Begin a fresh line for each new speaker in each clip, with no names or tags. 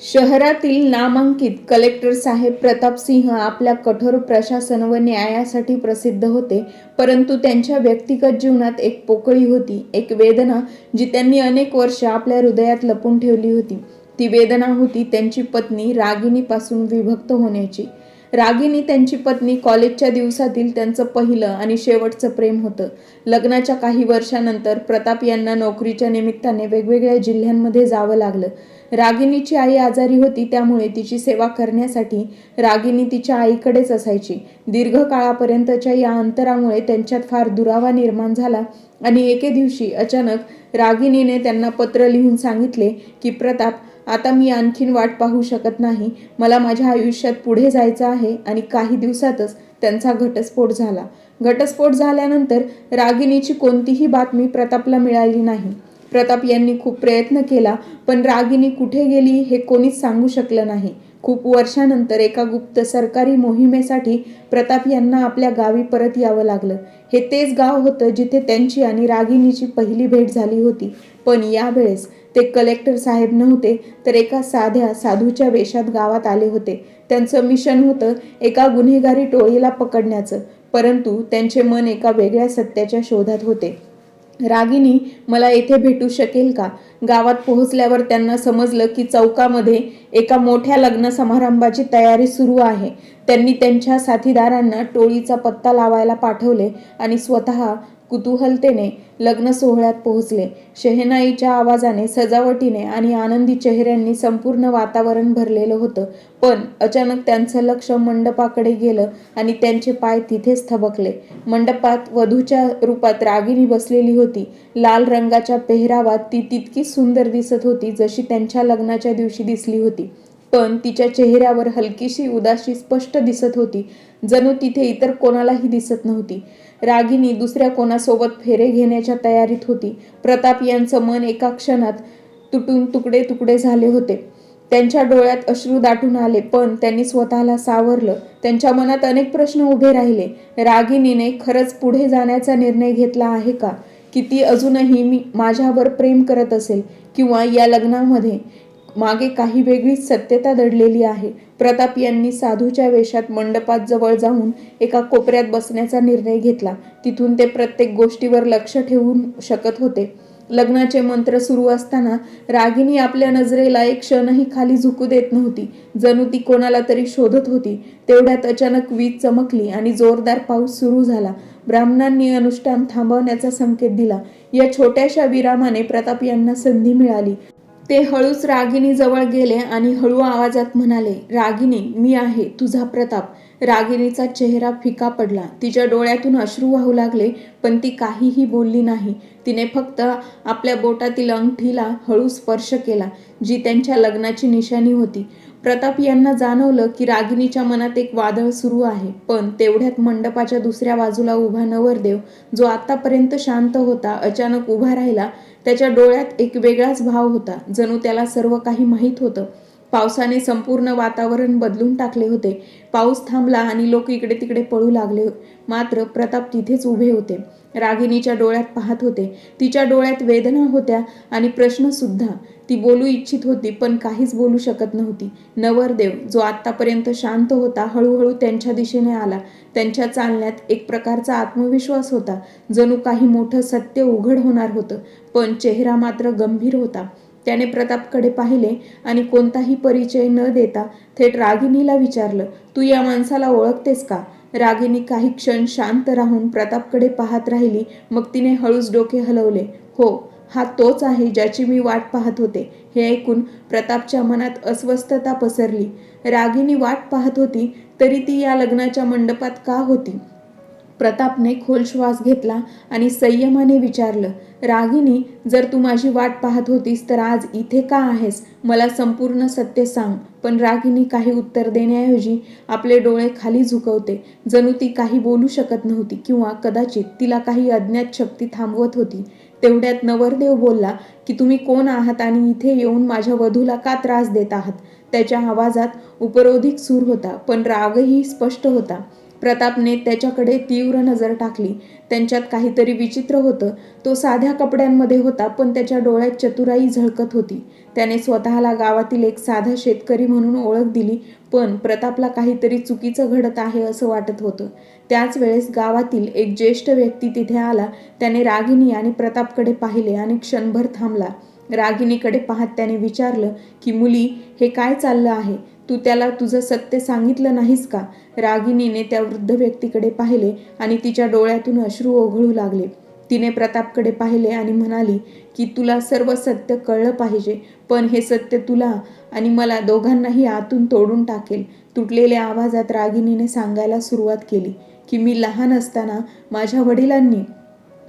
शहरातील नामांकित कलेक्टर साहेब प्रताप सिंह आपल्या कठोर प्रशासन व न्यायासाठी प्रसिद्ध होते परंतु त्यांच्या व्यक्तिगत जीवनात एक पोकळी होती एक वेदना जी त्यांनी अनेक वर्ष आपल्या हृदयात लपून ठेवली होती. ती वेदना होती त्यांची पत्नी रागिणीपासून विभक्त होण्याची. रागिनी त्यांची पत्नी कॉलेजच्या दिवसातील त्यांचं पहिलं आणि शेवटचं प्रेम होतं. लग्नाच्या काही वर्षानंतर प्रताप यांना नोकरीच्या निमित्ताने वेगवेगळ्या जिल्ह्यांमध्ये जावं लागलं. रागिनीची आई आजारी होती त्यामुळे तिची सेवा करण्यासाठी रागिनी तिच्या आईकडेच असायची. दीर्घकाळापर्यंतच्या या अंतरामुळे त्यांच्यात फार दुरावा निर्माण झाला आणि एके दिवशी अचानक रागिनीने त्यांना पत्र लिहून सांगितले की प्रताप आता मी आणखीन वाट पाहू शकत नाही. मला माझ्या आयुष्यात पुढे जायचं आहे आणि काही दिवसातच त्यांचा घटस्फोट झाला. घटस्फोट झाल्यानंतर रागिनीची कोणतीही बातमी प्रतापला मिळाली नाही. प्रताप यांनी खूप प्रयत्न केला पण रागिनी कुठे गेली हे कोणीच सांगू शकलं नाही. खूप वर्षानंतर एका गुप्त सरकारी मोहिमेसाठी प्रताप यांना आपल्या गावी परत यावं लागलं. हे तेच गाव होतं जिथे त्यांची आणि रागिनीची पहिली भेट झाली होती. पण यावेळेस ते कलेक्टर साहेब नव्हते तर एका साध्या साधूच्या वेशात गावात आले होते. त्यांचं मिशन होतं एका गुन्हेगारी टोळीला पकडण्याचं परंतु त्यांचे मन एका वेगळ्या सत्याच्या शोधात होते. रागिनी मला येथे भेटू शकेल का? गावात पोहोचल्यावर त्यांना समजलं की चौकामध्ये एका मोठ्या लग्न समारंभाची तयारी सुरू आहे. त्यांनी त्यांच्या साथीदारांना टोळीचा पत्ता लावायला पाठवले आणि स्वतः कुतूहलतेने लग्न सोहळ्यात पोहोचले. शहनाईच्या आवाजाने सजावटीने आणि आनंदी चेहऱ्यांनी संपूर्ण वातावरण भरलेलं होतं. पण अचानक त्यांचं लक्ष मंडपाकडे गेलं आणि त्यांचे पाय तिथेच थबकले. मंडपात वधूच्या रूपात रागिणी बसलेली होती. लाल रंगाच्या पेहरावात ती तितकी सुंदर दिसत होती जशी त्यांच्या लग्नाच्या दिवशी दिसली होती. पण तिच्या चेहऱ्यावर हलकीशी उदासी स्पष्ट दिसत होती. जणू तिथे इतर कोणालाही दिसत नव्हती. रागिनी दुसऱ्या कोणासोबत फेरे घेण्याच्या तयारीत होती. प्रताप यांचं मन एका क्षणात तुटून तुकडे तुकडे झाले होते. त्यांच्या डोळ्यात अश्रू दाटून आले पण त्यांनी स्वतःला सावरलं. त्यांच्या मनात अनेक प्रश्न उभे राहिले. रागिनीने खरंच पुढे जाण्याचा निर्णय घेतला आहे का? की ती अजूनही मी माझ्यावर प्रेम करत असेल किंवा या लग्नामध्ये? मागे काही वेगळीच सत्यता दडलेली आहे. प्रताप यांनी साधूच्या वेशात मंडपात जवळ जाऊन एका कोपऱ्यात बसण्याचा निर्णय घेतला. तिथून ते प्रत्येक गोष्टीवर लक्ष ठेवून शकत होते. लग्नाचे मंत्र सुरू असताना रागिनी आपल्या नजरेला एक क्षणही खाली झुकू देत नव्हती. जणू ती कोणाला तरी शोधत होती. तेवढ्यात अचानक वीज चमकली आणि जोरदार पाऊस सुरू झाला. ब्राह्मणांनी अनुष्ठान थांबवण्याचा संकेत दिला. या छोट्याशा विरामाने प्रताप यांना संधी मिळाली. ते हळूच रागिणीजवळ गेले आणि हळू आवाजात म्हणाले रागिणी मी आहे तुझा प्रताप. रागिणीचा चेहरा फिका पडला. तिच्या डोळ्यातून अश्रू वाहू लागले पण ती काहीही बोलली नाही. तिने फक्त आपल्या बोटातील अंगठीला हळू स्पर्श केला जी त्यांच्या लग्नाची निशाणी होती. प्रताप यांना जाणवलं की रागिणीच्या मनात एक वादळ सुरू आहे पण तेवढ्यात मंडपाच्या दुसऱ्या बाजूला उभा नवरदेव जो आतापर्यंत शांत होता अचानक उभा राहिला त्याच्या डोळ्यात एक वेगळाच भाव होता. जणू त्याला सर्व काही माहीत होतं. पावसाने संपूर्ण वातावरण बदलून टाकले होते. पाऊस थांबला आणि लोक इकडे तिकडे पळू लागले. मात्र प्रताप तिथेच उभे होते. रागिणीच्या डोळ्यात पाहत होते. तिच्या डोळ्यात वेदना होत्या आणि प्रश्न सुद्धा ती बोलू इच्छित होती पण काहीच बोलू शकत नव्हती. नवरदेव जो आतापर्यंत शांत होता हळूहळू त्यांच्या दिशेने आला. त्यांच्या चालण्यात एक प्रकारचा आत्मविश्वास होता. जणू काही मोठं सत्य उघड होणार होतं पण चेहरा मात्र गंभीर होता. त्याने प्रतापकडे पाहिले आणि कोणताही परिचय न देता थेट रागिणीला विचारलं तू या माणसाला ओळखतेस का? रागिनी काही क्षण शांत राहून प्रतापकडे पाहत राहिली. मग तिने हळूच डोके हलवले. हो हा तोच आहे ज्याची मी वाट पाहत होते. हे ऐकून प्रतापच्या मनात अस्वस्थता पसरली. रागिणी वाट पाहत होती तरी ती या लग्नाच्या मंडपात का होती? प्रतापने खोल श्वास घेतला आणि संयमाने विचारलं रागिनी जर तू माझी वाट पाहत होतीस तर आज इथे का आहेस? मला संपूर्ण सत्य सांग. पण रागिनी काही उत्तर देण्याऐवजी आपले डोळे खाली झुकवते. जणू ती काही बोलू शकत नव्हती किंवा कदाचित तिला काही अज्ञात शक्ती थांबवत होती. तेवढ्यात नवरदेव बोलला की तुम्ही कोण आहात आणि इथे येऊन माझ्या वधूला का त्रास देत आहात? त्याच्या आवाजात उपरोधिक सूर होता पण रागही स्पष्ट होता. प्रतापने त्याच्याकडे तीव्र नजर टाकली. त्यांच्यात काहीतरी विचित्र होतं. तो साध्या कपड्यांमध्ये होता पण त्याच्या डोळ्यात चतुराई झळकत होती. त्याने स्वतःला गावातील एक साधा शेतकरी म्हणून ओळख दिली पण प्रतापला काहीतरी चुकीचं घडत आहे असं वाटत होतं. त्याच वेळेस गावातील एक ज्येष्ठ व्यक्ती तिथे आला. त्याने रागिनी आणि प्रतापकडे पाहिले आणि क्षणभर थांबला. रागिनीकडे पाहत त्याने विचारलं की मुली हे काय चाललं आहे? तू त्याला तुझं सत्य सांगितलं नाहीस का? रागिनीने त्या वृद्ध व्यक्तीकडे पाहिले आणि तिच्या डोळ्यातून अश्रू ओघळू लागले. तिने प्रतापकडे पाहिले आणि म्हणाली की तुला सर्व सत्य कळलं पाहिजे पण हे सत्य तुला आणि मला दोघांनाही आतून तोडून टाकेल. तुटलेल्या आवाजात रागिनीने सांगायला सुरुवात केली की मी लहान असताना माझ्या वडिलांनी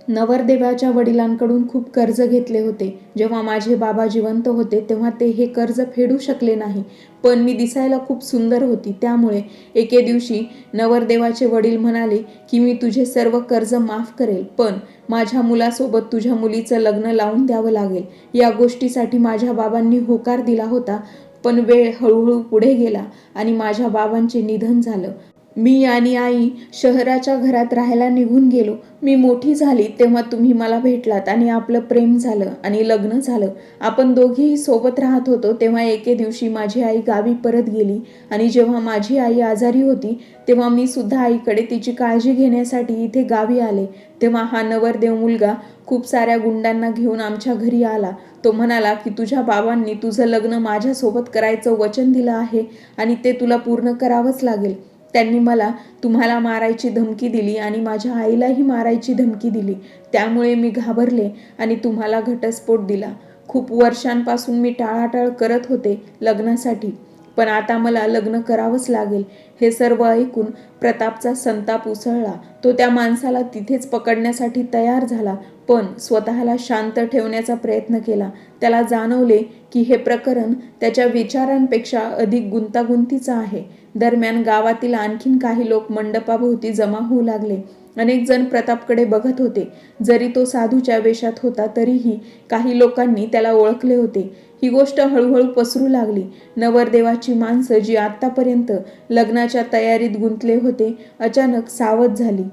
नवरदेवाच्या वडिलांकडून खूप कर्ज घेतले होते. जेव्हा माझे बाबा जिवंत होते तेव्हा ते हे कर्ज फेडू शकले नाही. पण मी दिसायला खूप सुंदर होती. त्यामुळे एके दिवशी नवरदेवाचे वडील म्हणाले की मी तुझे सर्व कर्ज माफ करेल पण माझ्या मुलासोबत तुझ्या मुलीचं लग्न लावून द्यावं लागेल. या गोष्टीसाठी माझ्या बाबांनी होकार दिला होता पण वेळ हळूहळू पुढे गेला आणि माझ्या बाबांचे निधन झालं. मी आणि आई शहराच्या घरात राहायला निघून गेलो. मी मोठी झाली तेव्हा तुम्ही मला भेटलात आणि आपलं प्रेम झालं आणि लग्न झालं. आपण दोघेही सोबत राहत होतो तेव्हा एके दिवशी माझी आई गावी परत गेली आणि जेव्हा माझी आई आजारी होती तेव्हा मी सुद्धा आईकडे तिची काळजी घेण्यासाठी इथे गावी आले. तेव्हा हा नवरदेव मुलगा खूप साऱ्या गुंडांना घेऊन आमच्या घरी आला. तो म्हणाला की तुझ्या बाबांनी तुझं लग्न माझ्यासोबत करायचं वचन दिलं आहे आणि ते तुला पूर्ण करावंच लागेल. त्यांनी मला तुम्हाला मारायची धमकी दिली आणि माझ्या आईलाही मारायची धमकी दिली. त्यामुळे मी घाबरले आणि तुम्हाला घटस्फोट दिला. खूप वर्षांपासून मी टाळाटाळ करत होते लग्नासाठी. पण आता मला लग्न करावंच लागेल. हे सर्व ऐकून प्रतापचा संताप उसळला. तो त्या माणसाला तिथेच पकडण्यासाठी तयार झाला पण स्वतःला शांत ठेवण्याचा प्रयत्न केला. त्याला जाणवले की हे प्रकरण त्याच्या विचारांपेक्षा अधिक गुंतागुंतीचं आहे. दरम्यान गावातील आणखीन काही लोक मंडपाभोवती जमा होऊ लागले. अनेक जण प्रतापकडे बघत होते. जरी तो साधूच्या वेशात होता तरीही काही लोकांनी त्याला ओळखले होते. ही गोष्ट हळूहळू पसरू लागली. नवरदेवाची माणसं जी आत्तापर्यंत लग्नाच्या तयारीत गुंतले होते अचानक सावध झाली.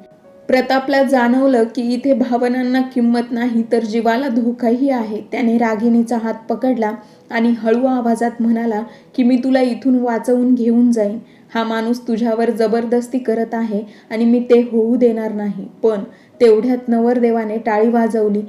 प्रतापला जाणवलं की इथे भावनांना किंमत नाही तर जीवाला धोकाही आहे. त्याने रागिणीचा हात पकडला आणि हळू आवाजात म्हणाला की मी तुला इथून वाचवून घेऊन जाईन. हा माणूस तुझ्यावर जबरदस्ती करत आहे आणि मी ते होऊ देणार नाही. पण तेवढ्यात नवरदेवाने टाळी वाजवली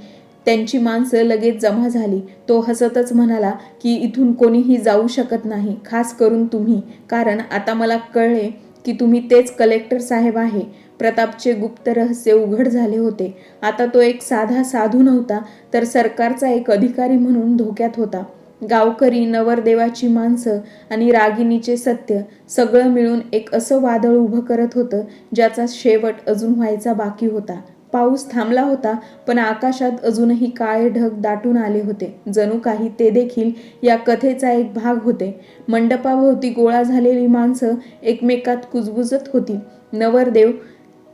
त्यांची माणसं लगेच जमा झाली. तो हसतच म्हणाला की इथून कोणीही जाऊ शकत नाही खास करून तुम्ही. कारण आता मला कळले की तुम्ही तेच कलेक्टर साहेब आहे. प्रतापचे गुप्त रहस्य उघड झाले होते. आता तो एक साधा साधू नव्हता तर सरकारचा एक अधिकारी म्हणून धोक्यात होता. गावकरी नवरदेवाची माणसं आणि रागिणीचे सत्य सगळं मिळून एक असं वादळ उभं करत होतं ज्याचा शेवट अजून व्हायचा बाकी होता. पाऊस थांबला होता पण आकाशात अजूनही काळे ढग दाटून आले होते. जणू काही ते देखील या कथेचा एक भाग होते. मंडपाभोवती गोळा झालेली माणसं एकमेकात कुजबुजत होती. नवरदेव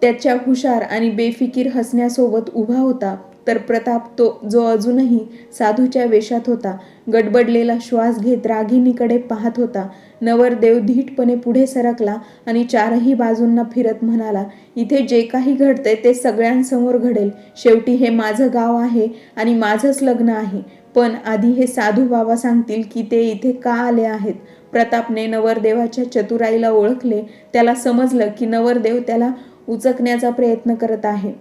त्याच्या हुशार आणि बेफिकीर हसण्यासोबत उभा होता. तर प्रताप तो जो अजूनही साधूच्या वेशात होता गडबडलेला श्वास घेत रागिणीकडे पाहत होता. नवरदेव धीटपणे पुढे सरकला आणि चारही बाजूंना फिरत म्हणाला इथे जे काही घडतंय ते सगळ्यांसमोर घडेल. शेवटी हे माझं गाव आहे आणि माझंच लग्न आहे. पण आधी हे साधू बाबा सांगतील की ते इथे का आले आहेत. प्रतापने नवरदेवाच्या चतुराईला ओळखले. त्याला समजलं की नवरदेव त्याला उचकण्याचा प्रयत्न करत आहे.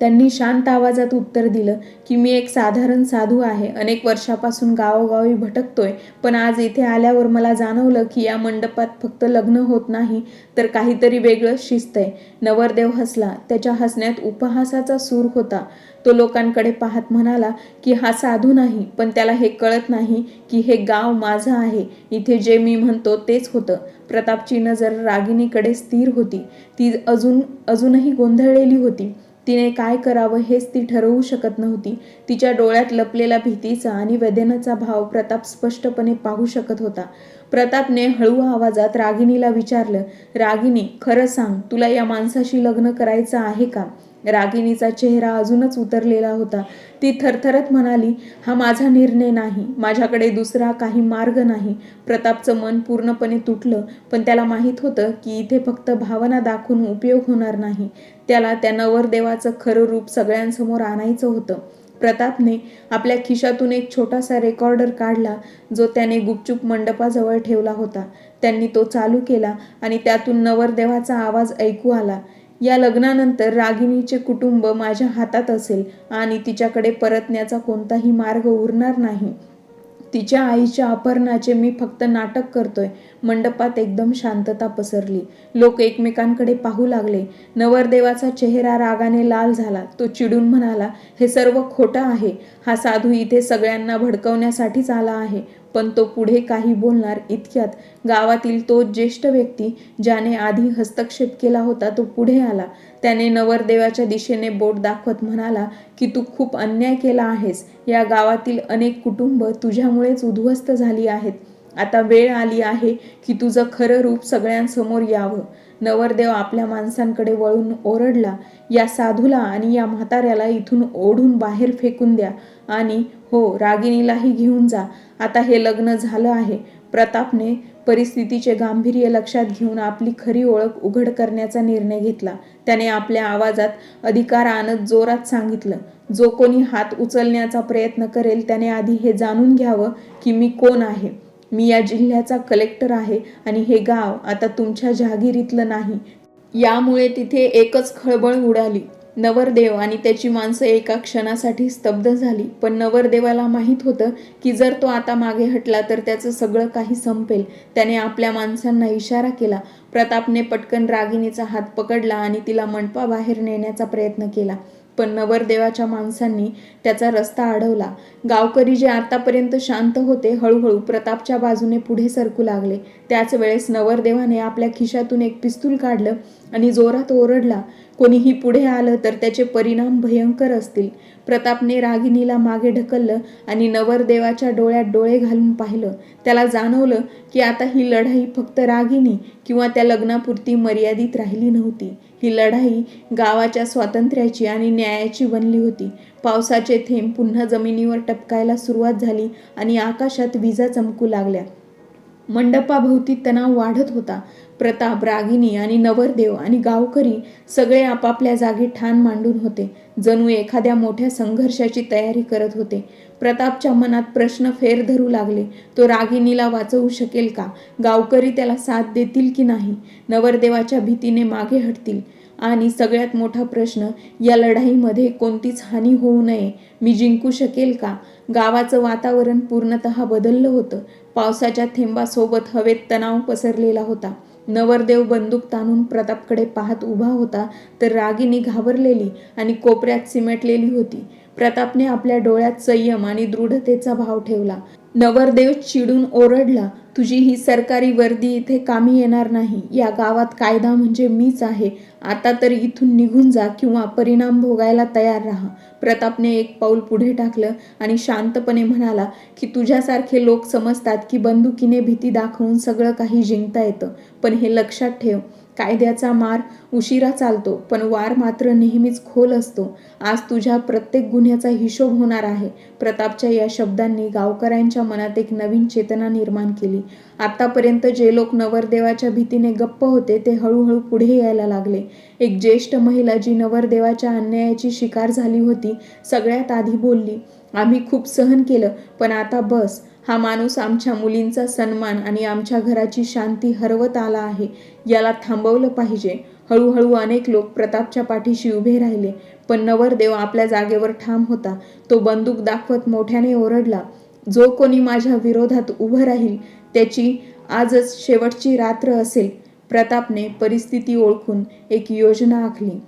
त्यांनी शांत आवाजात उत्तर दिलं की मी एक साधारण साधू आहे. अनेक वर्षापासून गावोगावी भटकतोय. पण आज इथे आल्यावर मला जाणवलं की या मंडपात फक्त लग्न होत नाही तर काहीतरी वेगळं शिस्त आहे नवरदेव हसला. त्याच्या हसण्यात उपहासाचा सूर होता. तो लोकांकडे पाहत म्हणाला की हा साधू नाही पण त्याला हे कळत नाही की हे गाव माझं आहे. इथे जे मी म्हणतो तेच होतं. प्रतापची नजर रागिणीकडे स्थिर होती. ती अजून अजूनही गोंधळलेली होती. तिने काय करावं हेच ती ठरवू शकत नव्हती. तिच्या डोळ्यात लपलेला भीतीचा आणि वेदनेचा भाव प्रताप स्पष्टपणे पाहू शकत होता. प्रतापने हळू आवाजात रागिणीला विचारलं रागिणी खरं सांग तुला या माणसाशी लग्न करायचं आहे का? रागिणीचा चेहरा अजूनच उतरलेला होता. ती थरथरत म्हणाली हा माझा निर्णय नाही. माझ्याकडे दुसरा काही मार्ग नाही. प्रतापचं मन पूर्णपणे तुटलं पण त्याला माहीत होतं की इथे फक्त भावना दाखवून उपयोग होणार नाही. त्याला त्या नवरदेवाचं खरं रूप सगळ्यांसमोर आणायचं होतं. प्रतापने आपल्या खिशातून एक छोटासा रेकॉर्डर काढला जो त्याने गुपचूप मंडपाजवळ ठेवला होता. त्यांनी तो चालू केला आणि त्यातून नवरदेवाचा आवाज ऐकू आला. या लग्नानंतर रागिणीचे कुटुंब माझ्या हातात असेल आणि तिच्याकडे परतण्याचा कोणताही मार्ग उरणार नाही. तिच्या आईच्या अपहरणाचे मी फक्त नाटक करतोय. मंडपात एकदम शांतता पसरली. लोक एकमेकांकडे पाहू लागले. नवरदेवाचा चेहरा रागाने लाल झाला. तो चिडून म्हणाला हे सर्व खोटं आहे. हा साधू इथे सगळ्यांना भडकवण्यासाठीच आला आहे. पण तो पुढे काही बोलणार इतक्यात. गावातील तो ज्येष्ठ व्यक्ती ज्याने आधी हस्तक्षेप केला होता तो पुढे आला. त्याने नवरदेवाच्या दिशेने बोट दाखवत म्हणाला की तू खूप अन्याय केला आहेस. या गावातील अनेक कुटुंब तुझ्यामुळेच उद्ध्वस्त झाली आहेत. आता वेळ आली आहे की तुझं खरं रूप सगळ्यांसमोर यावं. नवरदेव आपल्या माणसांकडे वळून ओरडला या साधूला आणि या म्हाताऱ्याला इथून ओढून बाहेर फेकून द्या आणि हो रागिणीलाही घेऊन जा. आता हे लग्न झालं आहे. प्रतापने परिस्थितीचे गांभीर्य लक्षात घेऊन आपली खरी ओळख उघड करण्याचा निर्णय घेतला. त्याने आपल्या आवाजात अधिकार आणत जोरात सांगितलं जो कोणी हात उचलण्याचा प्रयत्न करेल त्याने आधी हे जाणून घ्यावं की मी कोण आहे. मी या जिल्ह्याचा कलेक्टर आहे आणि हे गाव आता तुमच्या जहागिरीतलं नाही. यामुळे तिथे एकच खळबळ उडाली. नवरदेव आणि त्याची माणसं एका क्षणासाठी स्तब्ध झाली. पण नवरदेवाला माहीत होतं की जर तो आता मागे हटला तर त्याचं सगळं काही संपेल. त्याने आपल्या माणसांना इशारा केला. प्रतापने पटकन रागिणीचा हात पकडला आणि तिला मंडपाबाहेर नेण्याचा प्रयत्न केला. पण नवरदेवाच्या माणसांनी त्याचा रस्ता अडवला गावकरी जे आतापर्यंत शांत होते हळूहळू प्रतापच्या बाजूने पुढे सरकू लागले. त्याच वेळेस नवरदेवाने आपल्या खिशातून एक पिस्तूल काढलं आणि जोरात ओरडला कोणीही पुढे आलं तर त्याचे परिणाम भयंकर असतील. प्रतापने रागिणीला मागे ढकललं आणि नवरदेवाच्या डोळ्यात डोळे घालून पाहिलं. त्याला जाणवलं की आता ही लढाई फक्त रागिणी किंवा त्या लग्नापुरती मर्यादित राहिली नव्हती. ही लढाई गावाच्या स्वातंत्र्याची आणि न्यायाची बनली होती. पावसाचे थेंब पुन्हा जमिनीवर टपकायला सुरुवात झाली आणि आकाशात विजा चमकू लागल्या. मंडपाभोवती तणाव वाढत होता. प्रताप रागिनी आणि नवरदेव आणि गावकरी सगळे आपापल्या जागी ठाण मांडून होते. जणू एखाद्या मोठ्या संघर्षाची तयारी करत होते. प्रतापच्या मनात प्रश्न फेर धरू लागले. तो रागिणीला वाचवू शकेल का? गावकरी त्याला साथ देतील की नाही? नवरदेवाच्या भीतीने मागे हटतील. आणि सगळ्यात मोठा प्रश्न या लढाईमध्ये कोणतीच हानी होऊ नये. मी जिंकू शकेल का? गावाचं वातावरण पूर्णतः बदललं होतं. पावसाच्या थेंबासोबत हवेत तणाव पसरलेला होता. नवरदेव बंदूक ताणून प्रतापकडे पाहत उभा होता तर रागिनी घाबरलेली आणि कोपऱ्यात सिमेटलेली होती. प्रतापने आपल्या डोळ्यात संयम आणि दृढतेचा भाव ठेवला. नवरदेव चिडून ओरडला तुझी ही सरकारी वर्दी इथे कामी येणार नाही. या गावात कायदा म्हणजे मीच आहे. आता तर इथून निघून जा किंवा परिणाम भोगायला तयार राहा. प्रतापने एक पाऊल पुढे टाकलं आणि शांतपणे म्हणाला की तुझ्यासारखे लोक समजतात की बंदुकीने भीती दाखवून सगळं काही जिंकता येतं. पण हे लक्षात ठेव कायद्याचा मार उशिरा चालतो पण वार मात्र नेहमीच खोल असतो. आज तुझ्या प्रत्येक गुन्ह्याचा हिशोब होणार आहे. प्रतापच्या या शब्दांनी गावकऱ्यांच्या मनात एक नवीन चेतना निर्माण केली. आतापर्यंत जे लोक नवरदेवाच्या भीतीने गप्प होते ते हळूहळू पुढे यायला लागले. एक ज्येष्ठ महिला जी नवरदेवाच्या अन्यायाची शिकार झाली होती सगळ्यात आधी बोलली आम्ही खूप सहन केलं पण आता बस. हा माणूस आमच्या मुलींचा सन्मान आणि आमच्या घराची शांती हरवत आला आहे. याला थांबवलं पाहिजे. हळूहळू अनेक लोक प्रतापच्या पाठीशी उभे राहिले पण नवरदेव आपल्या जागेवर ठाम होता. तो बंदूक दाखवत मोठ्याने ओरडला जो कोणी माझ्या विरोधात उभं राहील त्याची आजच शेवटची रात्र असेल प्रतापने परिस्थिती ओळखून एक योजना आखली.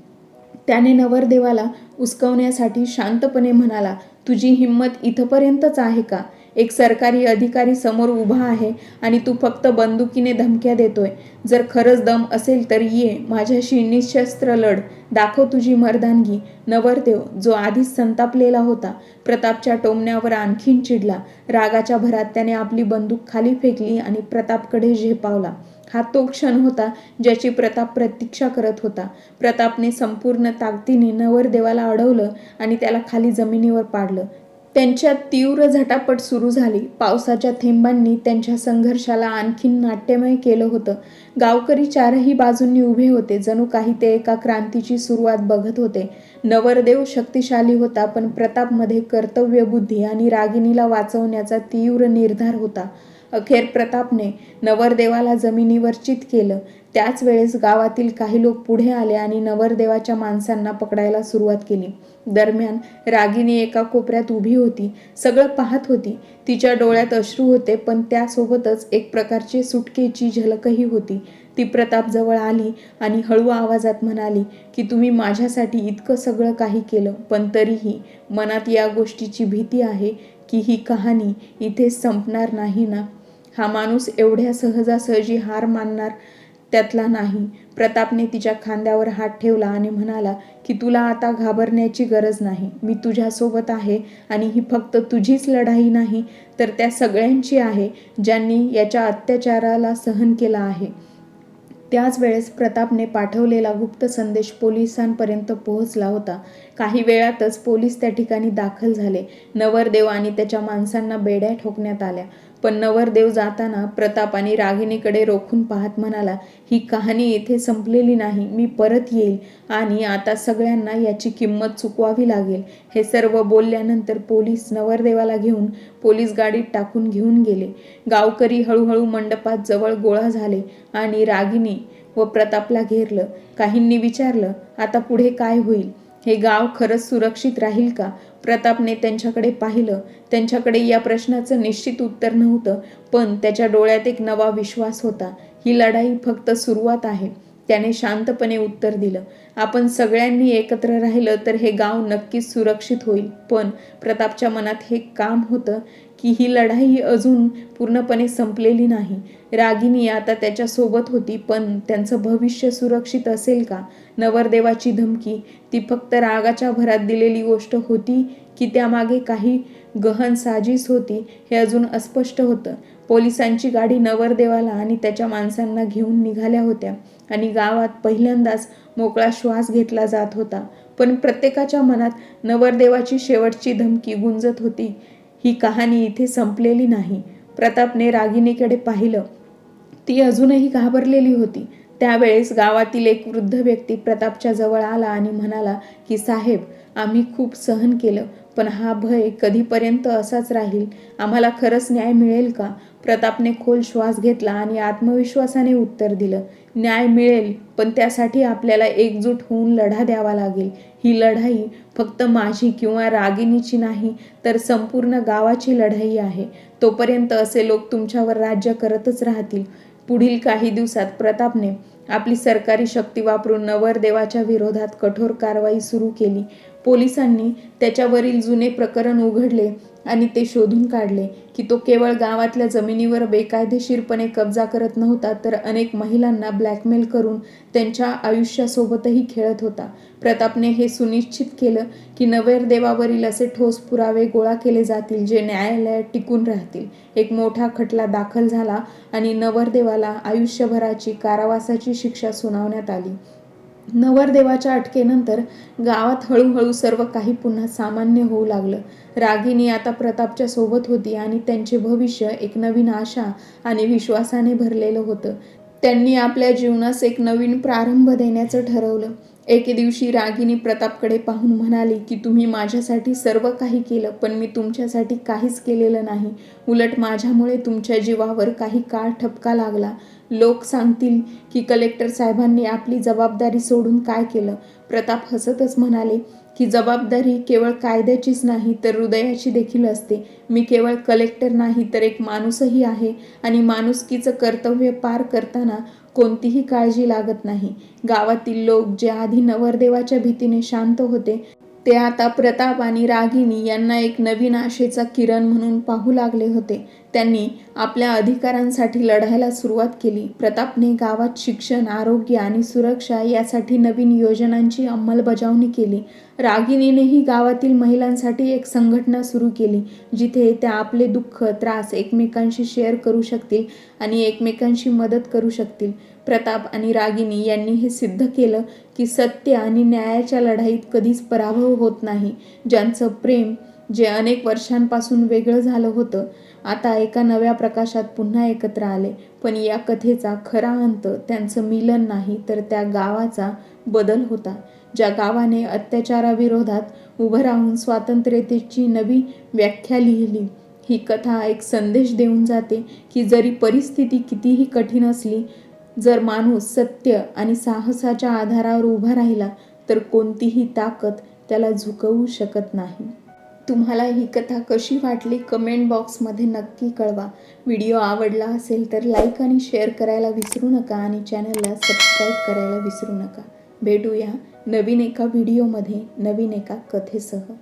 त्याने नवरदेवाला उसकवण्यासाठी शांतपणे म्हणाला तुझी हिंमत इथपर्यंतच आहे का? एक सरकारी अधिकारी समोर उभा आहे आणि तू फक्त बंदुकीने धमक्या देतोय. जर खरंच दम असेल तर ये माझ्याशी निशस्त्र लढ. दाखव तुझी मर्दानगी. नवरदेव जो आधीच संतापलेला होता प्रतापच्या टोमण्यावर आणखीन चिडला. रागाच्या भरात त्याने आपली बंदूक खाली फेकली आणि प्रतापकडे झेपावला. हा तो क्षण होता ज्याची प्रताप प्रतीक्षा करत होता. प्रतापने संपूर्ण ताकदीने नवरदेवाला अडवलं आणि त्याला खाली जमिनीवर पाडलं. त्यांच्यात तीव्र झटापट सुरू झाली. पावसाच्या थेंबांनी त्यांच्या संघर्षाला आणखीन नाट्यमय केलं होतं. गावकरी चारही बाजूंनी उभे होते. जणू काही ते एका क्रांतीची सुरुवात बघत होते. नवरदेव शक्तिशाली होता पण प्रतापमध्ये कर्तव्यबुद्धी आणि रागिणीला वाचवण्याचा तीव्र निर्धार होता. अखेर प्रतापने नवरदेवाला जमिनीवर चित केलं. त्याच वेळेस गावातील काही लोक पुढे आले आणि नवरदेवाच्या माणसांना पकडायला सुरुवात केली. दरम्यान रागिनी एका कोपऱ्यात उभी होती. सगळं पाहत होती. तिच्या डोळ्यात अश्रू होते पण त्यासोबतच एक प्रकारची सुटकेची झलकही होती. ती प्रतापजवळ आली आणि हळू आवाजात म्हणाली की तुम्ही माझ्यासाठी इतकं सगळं काही केलं पण तरीही मनात या गोष्टीची भीती आहे की ही कहाणी इथे संपणार नाही ना? हा माणूस एवढ्या सहजासहजी हार मानणार त्यातला नाही. प्रतापने तिच्या खांद्यावर हात ठेवला आणि म्हणाला की तुला आता घाबरण्याची गरज नाही. मी तुझ्यासोबत आहे आणि ही फक्त तुझीच लढाई नाही तर त्या सगळ्यांची आहे ज्यांनी याच्या अत्याचाराला सहन केला आहे. त्याच वेळेस प्रतापने पाठवलेला गुप्त संदेश पोलिसांपर्यंत पोहोचला होता. काही वेळातच पोलीस त्या ठिकाणी दाखल झाले. नवरदेव आणि त्याच्या माणसांना बेड्या ठोकण्यात आल्या. पण नवरदेव जाताना प्रताप आणि रागिणीकडे रोखून पाहत म्हणाला ही कहाणी इथे संपलेली नाही मी परत येईल आणि आता सगळ्यांना याची किंमत चुकवावी लागेल. हे सर्व बोलल्यानंतर पोलीस नवरदेवाला घेऊन पोलीस गाडीत टाकून घेऊन गेले. गावकरी हळूहळू मंडपात जवळ गोळा झाले आणि रागिणी व प्रतापला घेरलं. काहींनी विचारलं आता पुढे काय होईल? हे गाव खरंच सुरक्षित राहील का? प्रतापने त्यांच्याकडे पाहिलं. त्यांच्याकडे या प्रश्नाचं निश्चित उत्तर नव्हतं पण त्याच्या डोळ्यात एक नवा विश्वास होता. ही लढाई फक्त सुरुवात आहे. त्याने शांतपणे उत्तर दिलं आपण सगळ्यांनी एकत्र राहिलं तर हे गाव नक्कीच सुरक्षित होईल. पण प्रतापच्या मनात हे काम होतं की ही लढाई अजून पूर्णपणे संपलेली नाही. रागिनी आता त्याच्यासोबत होती पण त्यांचं भविष्य सुरक्षित असेल का? नवरदेवाची धमकी ती फक्त रागाच्या भरात दिलेली गोष्ट होती की त्यामागे काही गहन साजीस होती हे अजून अस्पष्ट होतं. पोलिसांची गाडी नवरदेवाला आणि त्याच्या माणसांना घेऊन निघाल्या होत्या. आणि गावात पहिल्यांदाच मोकळा श्वास घेतला जात होता. पण प्रत्येकाच्या मनात नवरदेवाची शेवटची धमकी गुंजत होती. ही कहाणी इथे संपलेली नाही. प्रतापने रागिणीकडे पाहिलं. ती अजूनही घाबरलेली होती. त्यावेळेस गावातील एक वृद्ध व्यक्ती प्रतापच्या जवळ आला आणि म्हणाला की साहेब आम्ही खूप सहन केलं पण हा भय कधीपर्यंत असाच राहील? आम्हाला खरंच न्याय मिळेल का? प्रतापने खोल श्वास घेतला आणि आत्मविश्वासाने उत्तर दिलं न्याय मिळेल पण त्यासाठी आपल्याला एकजूट होऊन लढा द्यावा लागेल. ही लढाई फक्त माझी किंवा रागिणीची नाही तर संपूर्ण गावाची लढाई आहे. तोपर्यंत असे लोक तुमच्यावर राज्य करतच राहतील. पुढील काही दिवसात प्रतापने आपली सरकारी शक्ती वापरून नवरदेवाच्या विरोधात कठोर कारवाई सुरू केली. पोलिसांनी त्याच्यावरील जुने प्रकरण उघडले आणि ते शोधून काढले की तो केवळ गावातल्या जमिनीवर बेकायदेशीरपणे कब्जा करत नव्हता तर अनेक महिलांना ब्लॅकमेल करून त्यांच्या आयुष्यासोबतही खेळत होता. प्रतापने हे सुनिश्चित केलं की नवरदेवावरील असे ठोस पुरावे गोळा केले जातील जे न्यायालयात टिकून राहतील. एक मोठा खटला दाखल झाला आणि नवरदेवाला आयुष्यभराची कारावासाची शिक्षा सुनावण्यात आली. नवरदेवाच्या अटकेनंतर गावात हळूहळू सर्व काही पुन्हा सामान्य होऊ लागलं. रागिनी आता प्रतापच्या सोबत होती आणि त्यांचे भविष्य एक नवीन आशा आणि विश्वासाने भरलेलं होतं. त्यांनी आपल्या जीवनास एक नवीन प्रारंभ देण्याचं ठरवलं. एके दिवशी रागिनी प्रतापकडे पाहून म्हणाली की तुम्ही माझ्यासाठी सर्व काही केलं पण मी तुमच्यासाठी काहीच केलेलं नाही. उलट माझ्यामुळे तुमच्या जीवावर काही काळ ठपका लागला. लोक सांगतील की कलेक्टर साहेबांनी आपली जबाबदारी सोडून काय केलं. प्रताप हसतच म्हणाले की जबाबदारी केवळ कायद्याचीच नाही तर हृदयाची देखील असते. मी केवळ कलेक्टर नाही तर एक माणूसही आहे. आणि माणुसकीचं कर्तव्य पार करताना कोणतीही काळजी लागत नाही. गावातील लोक जे आधी नवरदेवाच्या भीतीने शांत होते ते आता प्रताप आणि रागिनी यांना एक नवीन आशेचा किरण म्हणून पाहू लागले होते. त्यांनी आपल्या अधिकारांसाठी लढायला सुरुवात केली. प्रतापने गावात शिक्षण आरोग्य आणि सुरक्षा यासाठी नवीन योजनांची अंमलबजावणी केली. रागिनीनेही गावातील महिलांसाठी एक संघटना सुरू केली जिथे त्या आपले दुःख त्रास एकमेकांशी शेअर करू शकतील आणि एकमेकांशी मदत करू शकतील. प्रताप आणि रागिनी यांनी हे सिद्ध केलं की सत्य आणि न्यायाच्या लढाईत कधीच पराभव होत नाही. ज्यांचं प्रेम जे अनेक वर्षांपासून वेगळं झालं होतं आता एका नव्या प्रकाशात पुन्हा एकत्र आले. पण या कथेचा खरा अंत त्यांचं मिलन नाही तर त्या गावाचा बदल होता. ज्या गावाने अत्याचाराविरोधात उभं राहून स्वातंत्र्यतेची नवी व्याख्या लिहिली ही कथा एक संदेश देऊन जाते की जरी परिस्थिती कितीही कठीण असली जर माणूस सत्य आणि साहसाच्या आधारावर उभा राहिला तर कोणतीही ताकद त्याला झुकवू शकत नाही. तुम्हाला ही कथा कशी वाटली कमेंट बॉक्समध्ये नक्की कळवा. व्हिडिओ आवडला असेल तर लाईक आणि शेअर करायला विसरू नका आणि चॅनलला सबस्क्राईब करायला विसरू नका. भेटूया नवीन एका व्हिडिओमध्ये नवीन एका कथेसह.